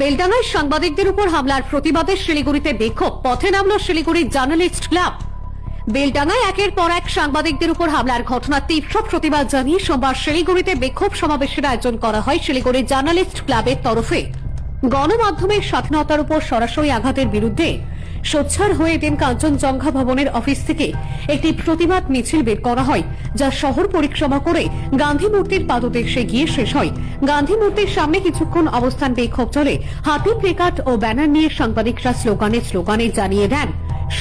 বেলডাঙ্গায় সাংবাদিকদের উপর হামলার প্রতিবাদে শিলিগুড়িতে বিক্ষোভ। পথে নামল শিলিগুড়ির জার্নালিস্ট ক্লাব। বেলডাঙায় একের পর এক সাংবাদিকদের উপর হামলার ঘটনা তীব্র প্রতিবাদ জানিয়ে সোমবার শিলিগুড়িতে বিক্ষোভ সমাবেশের আয়োজন করা হয় শিলিগুড়ির জার্নালিস্ট ক্লাবের তরফে। গণমাধ্যমের স্বাধীনতার উপর সরাসরি আঘাতের বিরুদ্ধে সোচ্চার হয়ে দিন কাঞ্চনজঙ্ঘা ভবনের অফিস থেকে একটি প্রতিবাদ মিছিল বের করা হয়, যা শহর পরিক্রমা করে গান্ধী মূর্তির পাদদেশে গিয়ে শেষ হয়। গান্ধী মূর্তির সামনে কিছুক্ষণ অবস্থান বিক্ষোভ চলে। হাতি, প্লেকার্ড ও ব্যানার নিয়ে সাংবাদিকরা স্লোগানে স্লোগানে জানিয়ে দেন,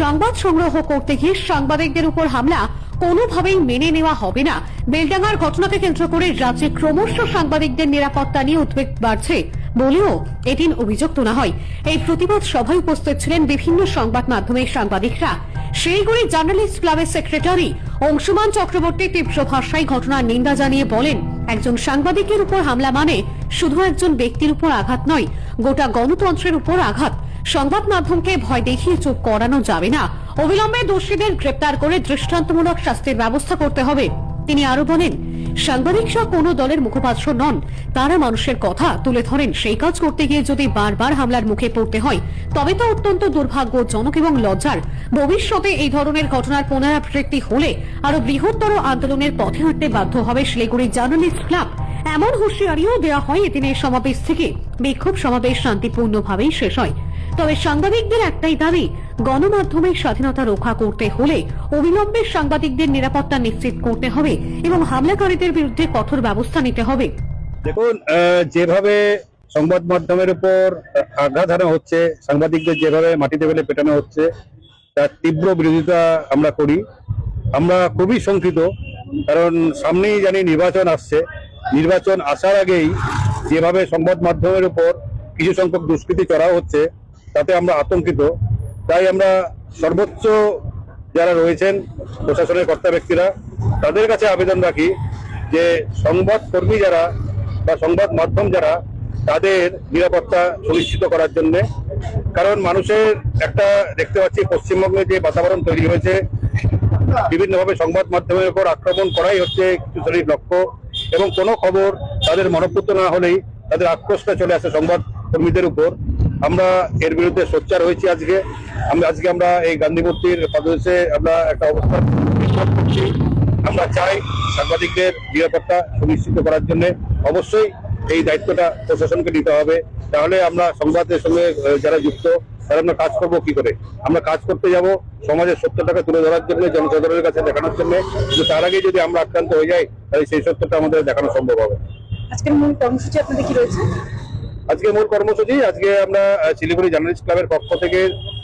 সংবাদ সংগ্রহ করতে গিয়ে সাংবাদিকদের উপর হামলা কোনোভাবেই মেনে নেওয়া হবে না। বেলডাঙ্গার ঘটনাকে কেন্দ্র করে রাজ্যে ক্রমশ সাংবাদিকদের নিরাপত্তা নিয়ে উদ্বেগ বাড়ছে। বলেও এদিন অভিযোগ তোলা হয়। এই প্রতিবাদ সভায় উপস্থিত ছিলেন বিভিন্ন সংবাদ মাধ্যমের সাংবাদিকরা। শিলিগুড়ি জার্নালিস্ট ক্লাবের সেক্রেটারি অংশুমান চক্রবর্তী তীব্র ভাষায় ঘটনার নিন্দা জানিয়ে বলেন, একজন সাংবাদিকের উপর হামলা মানে শুধু একজন ব্যক্তির উপর আঘাত নয়, গোটা গণতন্ত্রের উপর আঘাত। সংবাদ মাধ্যমকে ভয় দেখিয়ে চুপ করানো যাবে না। অবিলম্বে দোষীদের গ্রেপ্তার করে দৃষ্টান্তমূলক শাস্তির ব্যবস্থা করতে হবে। তিনি আরও বলেন সাংবাদিকরা কোনো দলের মুখপাত্র নন, তারা মানুষের কথা তুলে ধরেন। সেই কাজ করতে গিয়ে যদি বারবার হামলার মুখে পড়তে হয়, তবে তা অত্যন্ত দুর্ভাগ্যজনক এবং লজ্জার। ভবিষ্যতে এই ধরনের ঘটনার পুনরাবৃত্তি হলে আরও বৃহত্তর আন্দোলনের পথে হাঁটতে বাধ্য হবে শিলিগুড়ি জার্নালিস্ট ক্লাব। এমন হুঁশিয়ারিও দেওয়া হয় এদিনের সমাবেশ থেকে। বিক্ষোভ সমাবেশ শান্তিপূর্ণভাবেই শেষ হয়। তবে সাংবাদিকদের একটাই দাবি, গণমাধ্যমের স্বাধীনতা রক্ষা করতে হলে অবিলম্বে সাংবাদিকদের নিরাপত্তা নিশ্চিত করতে হবে এবং হামলাকারীদের বিরুদ্ধে কঠোর ব্যবস্থা নিতে হবে। দেখুন যেভাবে সংবাদ মাধ্যমের উপর আঘাত হানা হচ্ছে, সাংবাদিকদের যেভাবে মাটিতে ফেলে পেটানো হচ্ছে, তার তীব্র বিরোধিতা আমরা করি। আমরা খুবই শঙ্কিত, কারণ সামনেই জানি নির্বাচন আসছে। নির্বাচন আসার আগেই যেভাবে সংবাদ মাধ্যমের উপর কিছু সংখ্যক দুষ্কৃতি করা হচ্ছে তাতে আমরা আতঙ্কিত। তাই আমরা সর্বোচ্চ যারা রয়েছেন, প্রশাসনের কর্তা ব্যক্তিরা, তাদের কাছে আবেদন রাখি যে সংবাদ কর্মী যারা বা সংবাদ মাধ্যম যারা, তাদের নিরাপত্তা সুনিশ্চিত করার জন্য। কারণ মানুষের একটা দেখতে পাচ্ছি, পশ্চিমবঙ্গে যে বাতাবরণ তৈরি হয়েছে, বিভিন্নভাবে সংবাদ মাধ্যমের উপর আক্রমণ করাই হচ্ছে কিছু শ্রেণির লক্ষ্য এবং কোনো খবর তাদের মনপুত না হলেই তাদের আক্রোশটা চলে আসে সংবাদ কর্মীদের উপর। আমরা এর বিরুদ্ধে সোচ্চার হয়েছি আজকে। আমরা আজকে আমরা এই গান্ধী মূর্তির পাদদেশে আমরা একটা অবস্থান করছি। আমরা চাই সাংবাদিকদের নিরাপত্তা সুনিশ্চিত করার জন্য। অবশ্যই এই দায়িত্বটা প্রশাসনকে নিতে হবে। তাহলে আমরা সংবাদের সঙ্গে যারা যুক্ত, তারা আমরা কাজ করব কি করে? আমরা কাজ করতে যাব সমাজের সত্যটাকে তুলে ধরার জন্য, জনসাধারণের কাছে দেখানোর জন্য। কিন্তু তার আগে যদি আমরা আক্রান্ত হয়ে যাই, তাহলে সেই সত্যটা আমাদের দেখানো সম্ভব হবে। আজকের মূল কর্মসূচি আপনাদের কি রয়েছে? আজকে মূল কর্মসূচি আজকে আমরা আহ, শিলিগুড়ি জার্নালিস্ট ক্লাবের পক্ষ থেকে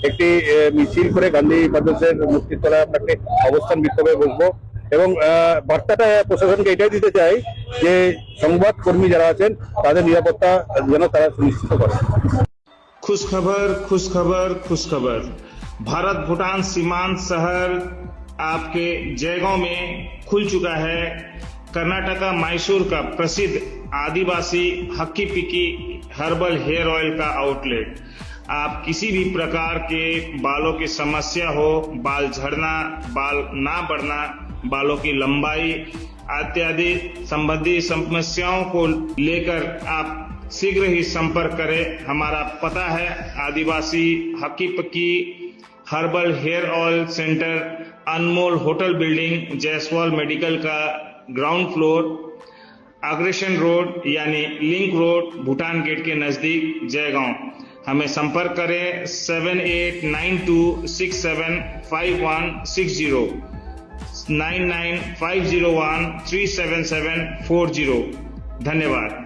একটি আহ, মিছিল করে গান্ধী পাদদেশের মুক্তির তলায় আমরা একটি অবস্থান বিক্ষোভে বসবো এবং আহ, বার্তাটা প্রশাসনকে এটাই দিতে চাই যে সংবাদ কর্মী যারা আছেন তাদের নিরাপত্তা যেন তারা সুনিশ্চিত করে खुश खबर खुश खबर खुश खबर भारत भूटान सीमांत शहर आपके जयगांव में खुल चुका है कर्नाटका मैसूर का प्रसिद्ध आदिवासी हक्की पिक्की herbal hair oil का आउटलेट। आप किसी भी प्रकार के बालों की समस्या हो, बाल झड़ना, बाल ना बढ़ना, बालों की लंबाई इत्यादि संबंधी समस्याओं को लेकर आप शीघ्र ही संपर्क करें। हमारा पता है, आदिवासी Hakki Pakki herbal hair oil center Anmol hotel building, Jaiswal medical का ग्राउंड फ्लोर। अग्रेशन रोड यानी लिंक रोड भूटान गेट के नज़दीक जयगांव। हमें संपर्क करें seven eight nine two six seven five one six zero nine nine five zero one three seven seven four zero धन्यवाद।